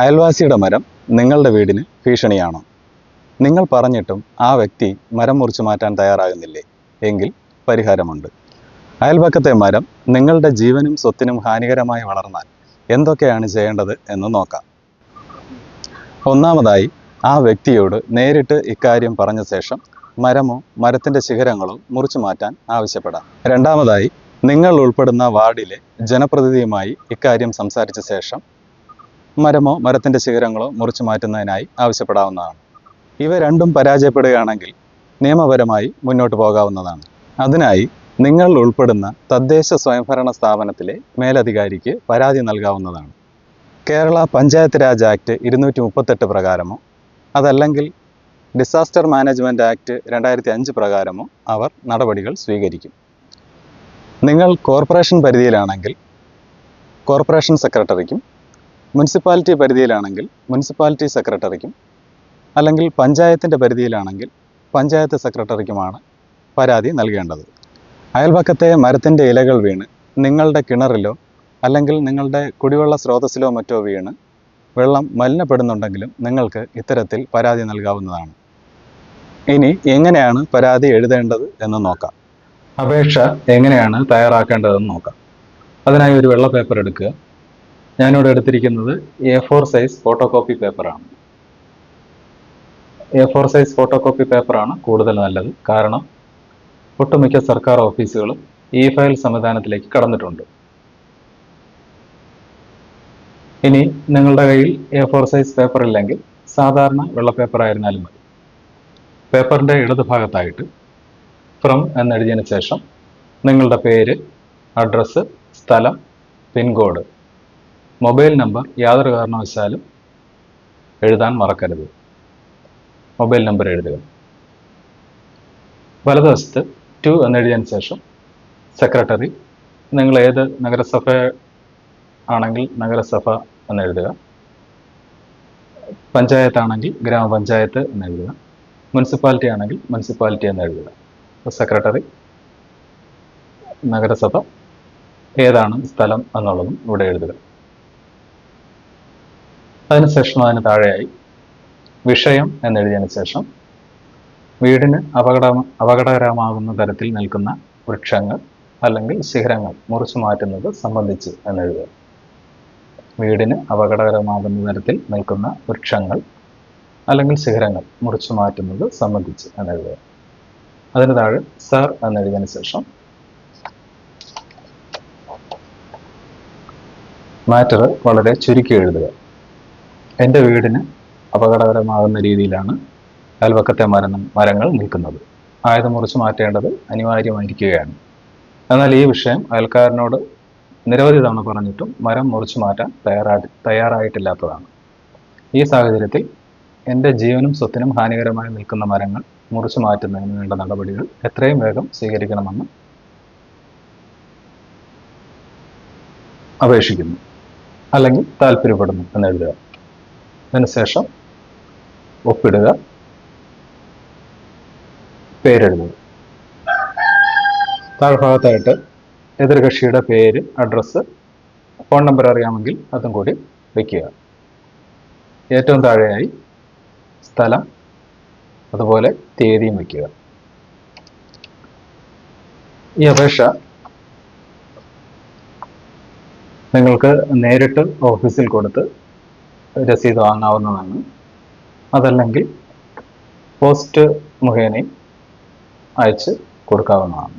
അയൽവാസിയുടെ മരം നിങ്ങളുടെ വീടിന് ഭീഷണിയാണോ? നിങ്ങൾ പറഞ്ഞിട്ടും ആ വ്യക്തി മരം മുറിച്ചു മാറ്റാൻ തയ്യാറാകുന്നില്ലേ? എങ്കിൽ പരിഹാരമുണ്ട്. അയൽപക്കത്തെ മരം നിങ്ങളുടെ ജീവനും സ്വത്തിനും ഹാനികരമായി വളർന്നാൽ എന്തൊക്കെയാണ് ചെയ്യേണ്ടത് എന്ന് നോക്കാം. ഒന്നാമതായി ആ വ്യക്തിയോട് നേരിട്ട് ഇക്കാര്യം പറഞ്ഞ ശേഷം മരമോ മരത്തിന്റെ ശിഖരങ്ങളോ മുറിച്ചു മാറ്റാൻ ആവശ്യപ്പെടാം. രണ്ടാമതായി നിങ്ങൾ ഉൾപ്പെടുന്ന വാർഡിലെ ജനപ്രതിനിധിയുമായി ഇക്കാര്യം സംസാരിച്ച ശേഷം മരമോ മരത്തിന്റെ ശിഖരങ്ങളോ മുറിച്ചു മാറ്റുന്നതിനായി ആവശ്യപ്പെടാവുന്നതാണ്. ഇവ രണ്ടും പരാജയപ്പെടുകയാണെങ്കിൽ നിയമപരമായി മുന്നോട്ട് പോകാവുന്നതാണ്. അതിനായി നിങ്ങൾ ഉൾപ്പെടുന്ന തദ്ദേശ സ്വയംഭരണ സ്ഥാപനത്തിലെ മേലധികാരിക്ക് പരാതി നൽകാവുന്നതാണ്. കേരള പഞ്ചായത്ത് രാജ് ആക്ട് ഇരുന്നൂറ്റി മുപ്പത്തെട്ട് പ്രകാരമോ അതല്ലെങ്കിൽ ഡിസാസ്റ്റർ മാനേജ്മെന്റ് ആക്ട് രണ്ടായിരത്തി അഞ്ച് പ്രകാരമോ അവർ നടപടികൾ സ്വീകരിക്കും. നിങ്ങൾ കോർപ്പറേഷൻ പരിധിയിലാണെങ്കിൽ കോർപ്പറേഷൻ സെക്രട്ടറിക്കും മുനിസിപ്പാലിറ്റി പരിധിയിലാണെങ്കിൽ മുനിസിപ്പാലിറ്റി സെക്രട്ടറിക്കും അല്ലെങ്കിൽ പഞ്ചായത്തിന്റെ പരിധിയിലാണെങ്കിൽ പഞ്ചായത്ത് സെക്രട്ടറിക്കുമാണ് പരാതി നൽകേണ്ടത്. അയൽപക്കത്തെ മരത്തിന്റെ ഇലകൾ വീണ് നിങ്ങളുടെ കിണറിലോ അല്ലെങ്കിൽ നിങ്ങളുടെ കുടിവെള്ള സ്രോതസ്സിലോ മറ്റോ വീണ് വെള്ളം മലിനപ്പെടുന്നുണ്ടെങ്കിലും നിങ്ങൾക്ക് ഇത്തരത്തിൽ പരാതി നൽകാവുന്നതാണ്. ഇനി എങ്ങനെയാണ് പരാതി എഴുതേണ്ടത് എന്ന് നോക്കാം. അപേക്ഷ എങ്ങനെയാണ് തയ്യാറാക്കേണ്ടതെന്ന് നോക്കാം. അതിനായി ഒരു വെള്ള പേപ്പർ എടുക്കുക. ഞാനിവിടെ എടുത്തിരിക്കുന്നത് A four size photo copy പേപ്പറാണ് A four size photo copy പേപ്പറാണ് കൂടുതൽ നല്ലത്. കാരണം ഒട്ടുമിക്ക സർക്കാർ ഓഫീസുകളും ഇ ഫയൽ സംവിധാനത്തിലേക്ക് കടന്നിട്ടുണ്ട്. ഇനി നിങ്ങളുടെ കയ്യിൽ എ ഫോർ സൈസ് പേപ്പർ ഇല്ലെങ്കിൽ സാധാരണ വെള്ള പേപ്പർ ആയിരുന്നാലും മതി. പേപ്പറിന്റെ ഇടതുഭാഗത്തായിട്ട് ഫ്രം എന്നെഴുതിയതിന് ശേഷം നിങ്ങളുടെ പേര് അഡ്രസ്സ് സ്ഥലം പിൻകോഡ് മൊബൈൽ നമ്പർ യാതൊരു കാരണവശാലും എഴുതാൻ മറക്കരുത്. മൊബൈൽ നമ്പർ എഴുതുക. വലതുവശത്ത് ടു എന്നെഴുതിയതിന് ശേഷം സെക്രട്ടറി നിങ്ങൾ ഏത് നഗരസഭ ആണെങ്കിൽ നഗരസഭ എന്നെഴുതുക. പഞ്ചായത്താണെങ്കിൽ ഗ്രാമപഞ്ചായത്ത് എന്നെഴുതുക. മുനിസിപ്പാലിറ്റി ആണെങ്കിൽ മുനിസിപ്പാലിറ്റി എന്നെഴുതുക. അപ്പോൾ സെക്രട്ടറി നഗരസഭ ഏതാണ് സ്ഥലം എന്നുള്ളതും ഇവിടെ എഴുതുക. അതിനുശേഷം അതിന് താഴെയായി. വിഷയം എന്നെഴുതിയതിന് ശേഷം വീടിന് അപകട അപകടകരമാകുന്ന തരത്തിൽ നിൽക്കുന്ന വൃക്ഷങ്ങൾ അല്ലെങ്കിൽ ശിഖരങ്ങൾ മുറിച്ചു മാറ്റുന്നത് സംബന്ധിച്ച് എന്നെഴുതുക. വീടിന് അപകടകരമാകുന്ന തരത്തിൽ നിൽക്കുന്ന വൃക്ഷങ്ങൾ അല്ലെങ്കിൽ ശിഖരങ്ങൾ മുറിച്ചു മാറ്റുന്നത് സംബന്ധിച്ച് എന്നെഴുതുക. അതിന് താഴെ സർ എന്നെഴുതിയതിന് ശേഷം മാറ്റർ വളരെ ചുരുക്കി എഴുതുക. എന്റെ വീടിന് അപകടകരമാകുന്ന രീതിയിലാണ് അയൽപക്കത്തെ മരം മരങ്ങൾ നിൽക്കുന്നത്. ആയത് മുറിച്ച് മാറ്റേണ്ടത് അനിവാര്യമായിരിക്കുകയാണ്. എന്നാൽ ഈ വിഷയം അയൽക്കാരനോട് നിരവധി തവണ പറഞ്ഞിട്ടും മരം മുറിച്ചു മാറ്റാൻ തയ്യാറാ തയ്യാറായിട്ടില്ലാത്തതാണ്. ഈ സാഹചര്യത്തിൽ എന്റെ ജീവനും സ്വത്തിനും ഹാനികരമായി നിൽക്കുന്ന മരങ്ങൾ മുറിച്ചു മാറ്റുന്നതിന് വേണ്ട നടപടികൾ എത്രയും വേഗം സ്വീകരിക്കണമെന്ന് അപേക്ഷിക്കുന്നു. അല്ലെങ്കിൽ താല്പര്യപ്പെടുന്നു എന്നെഴുതുക അതിനുശേഷം ഒപ്പിടുക. പേരെഴുതുക. താഴ്ഭാഗത്തായിട്ട് എതിർകക്ഷിയുടെ പേര് അഡ്രസ്സ് ഫോൺ നമ്പർ അറിയാമെങ്കിൽ അതും കൂടി വയ്ക്കുക. ഏറ്റവും താഴെയായി സ്ഥലം അതുപോലെ തീയതിയും വയ്ക്കുക. ഈ അപേക്ഷ നിങ്ങൾക്ക് നേരിട്ട് ഓഫീസിൽ കൊടുത്ത് രസീത് വാങ്ങാവുന്നതാണ്. അതല്ലെങ്കിൽ പോസ്റ്റ് മുഖേനയും അയച്ച് കൊടുക്കാവുന്നതാണ്.